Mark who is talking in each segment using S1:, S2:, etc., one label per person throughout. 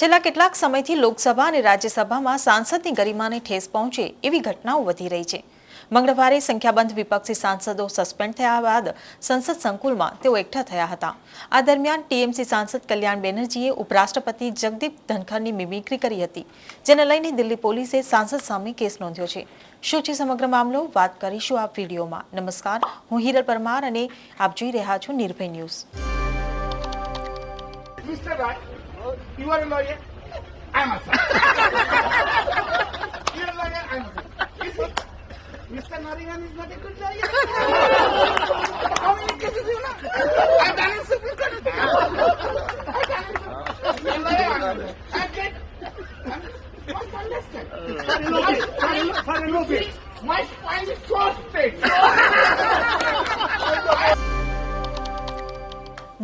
S1: છેલ્લા કેટલાક સમયથી લોકસભા અને રાજ્યસભામાં સાંસદની ગરિમાને ઠેસ પહોંચે એવી ઘટનાઓ વધી રહી છે. મંગળવારે સંખ્યાબંધ વિપક્ષી સાંસદો સસ્પેન્ડ થયા બાદ સંસદ સંકુલમાં તેઓ એકઠા થયા હતા. આ દરમિયાન ટીએમસી સાંસદ કલ્યાણ બેનર્જીએ ઉપરાષ્ટ્રપતિ જગદીપ ધનખરની મિમિક્રી કરી હતી, જેને લઈને દિલ્હી પોલીસે સાંસદ સામે કેસ નોંધ્યો છે. શું છે સમગ્ર મામલો? વાત કરીશું આ વિડીયોમાં. નમસ્કાર, હું હિરલ પરમાર અને આપ જોઈ રહ્યા છો Nirbhay news.
S2: You are a lawyer. I'm a son. You're a lawyer. I'm a son. You see, Mr. Nariman is not a good lawyer. How many cases you know? I've done in Supreme Court. I've done in Supreme You're a lawyer. I'm a lawyer. I get. Must understand. My, spine is so straight.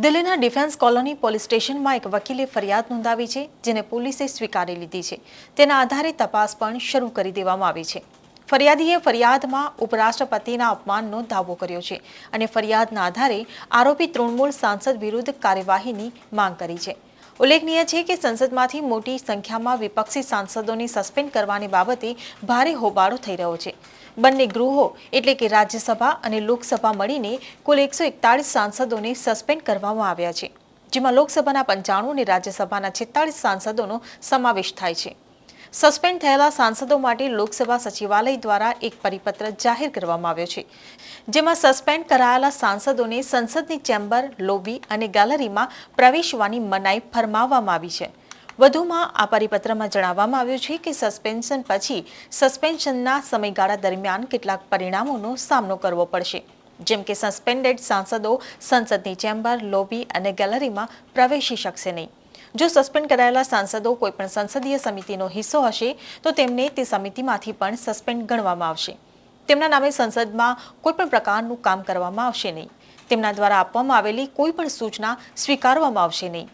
S1: દિલ્હીના defence colony police સ્ટેશનમાં એક વકીલે ફરિયાદ નોંધાવી છે, જેને પોલીસે સ્વીકારી લીધી છે. તેના આધારે તપાસ પણ શરૂ કરી દેવામાં આવી છે. ફરિયાદીએ ફરિયાદમાં ઉપરાષ્ટ્રપતિના અપમાનનો દાવો કર્યો છે અને ફરિયાદના આધારે આરોપી તૃણમૂલ સાંસદ વિરુદ્ધ કાર્યવાહીની માંગ કરી છે. ઉલ્લેખનીય છે કે સંસદમાંથી મોટી સંખ્યામાં વિપક્ષી સાંસદોને સસ્પેન્ડ કરવાની બાબતે ભારે હોબાળો થઈ રહ્યો છે. બંને ગૃહો એટલે કે રાજ્યસભા અને લોકસભા મળીને કુલ એકસો એકતાળીસ સાંસદોને સસ્પેન્ડ કરવામાં આવ્યા છે, જેમાં લોકસભાના પંચાણું અને રાજ્યસભાના છેતાળીસ સાંસદોનો સમાવેશ થાય છે. સસ્પેન્ડ થયેલા સાંસદો માટે લોકસભા સચિવાલય દ્વારા એક પરિપત્ર જાહેર કરવામાં આવ્યો છે, જેમાં સસ્પેન્ડ કરાયેલા સાંસદોને સંસદની ચેમ્બર, લોબી અને ગેલેરીમાં પ્રવેશવાની મનાઈ ફરમાવવામાં આવી છે. વધુમાં આ પરિપત્રમાં જણાવવામાં આવ્યું છે કે સસ્પેન્શન પછી સસ્પેન્શનના સમયગાળા દરમિયાન કેટલાક પરિણામોનો સામનો કરવો પડશે, જેમ કે સસ્પેન્ડેડ સાંસદો સંસદની ચેમ્બર, લોબી અને ગેલેરીમાં પ્રવેશી શકશે નહીં. જો સસ્પેન્ડ કરાયેલા સાંસદો કોઈપણ સંસદીય સમિતિનો હિસ્સો હશે, તો તેમને તે સમિતિમાંથી પણ સસ્પેન્ડ ગણવામાં આવશે. તેમના નામે સંસદમાં કોઈપણ પ્રકારનું કામ કરવામાં આવશે નહીં. તેમના દ્વારા આપવામાં આવેલી કોઈ પણ સૂચના સ્વીકારવામાં આવશે નહીં.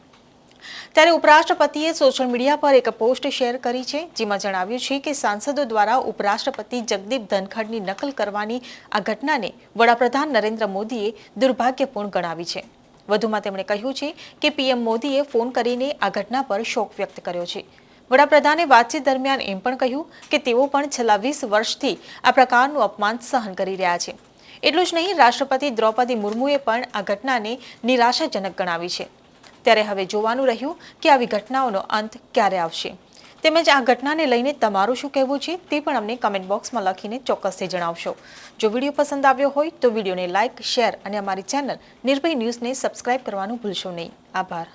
S1: ત્યારે ઉપરાષ્ટ્રપતિએ સોશિયલ મીડિયા પર એક પોસ્ટ શેર કરી છે, જેમાં જણાવ્યું છે કે સાંસદો દ્વારા ઉપરાષ્ટ્રપતિ જગદીપ ધનખડની નકલ કરવાની આ ઘટનાને વડાપ્રધાન નરેન્દ્ર મોદીએ દુર્ભાગ્યપૂર્ણ ગણાવી છે. વધુમાં તેમણે કહ્યું છે કે પીએમ મોદીએ ફોન કરીને આ ઘટના પર શોક વ્યક્ત કર્યો છે. વડાપ્રધાને વાતચીત દરમિયાન એમ પણ કહ્યું કે તેઓ પણ છેલ્લા વીસ વર્ષથી આ પ્રકારનું અપમાન સહન કરી રહ્યા છે. એટલું જ નહીં, રાષ્ટ્રપતિ દ્રૌપદી મુર્મુએ પણ આ ઘટનાને નિરાશાજનક ગણાવી છે. ત્યારે હવે જોવાનું રહ્યું કે આવી ઘટનાઓનો અંત ક્યારે આવશે. તેમજ આ ઘટનાને લઈને તમારું શું કહેવું છે તે પણ અમને કમેન્ટ બોક્સમાં લખીને ચોક્કસથી જણાવશો. જો વીડિયો પસંદ આવ્યો હોય તો વિડીયોને લાઇક શેર અને અમારી ચેનલ નિર્ભય ન્યૂઝને સબસ્ક્રાઇબ કરવાનું ભૂલશો નહીં. આભાર.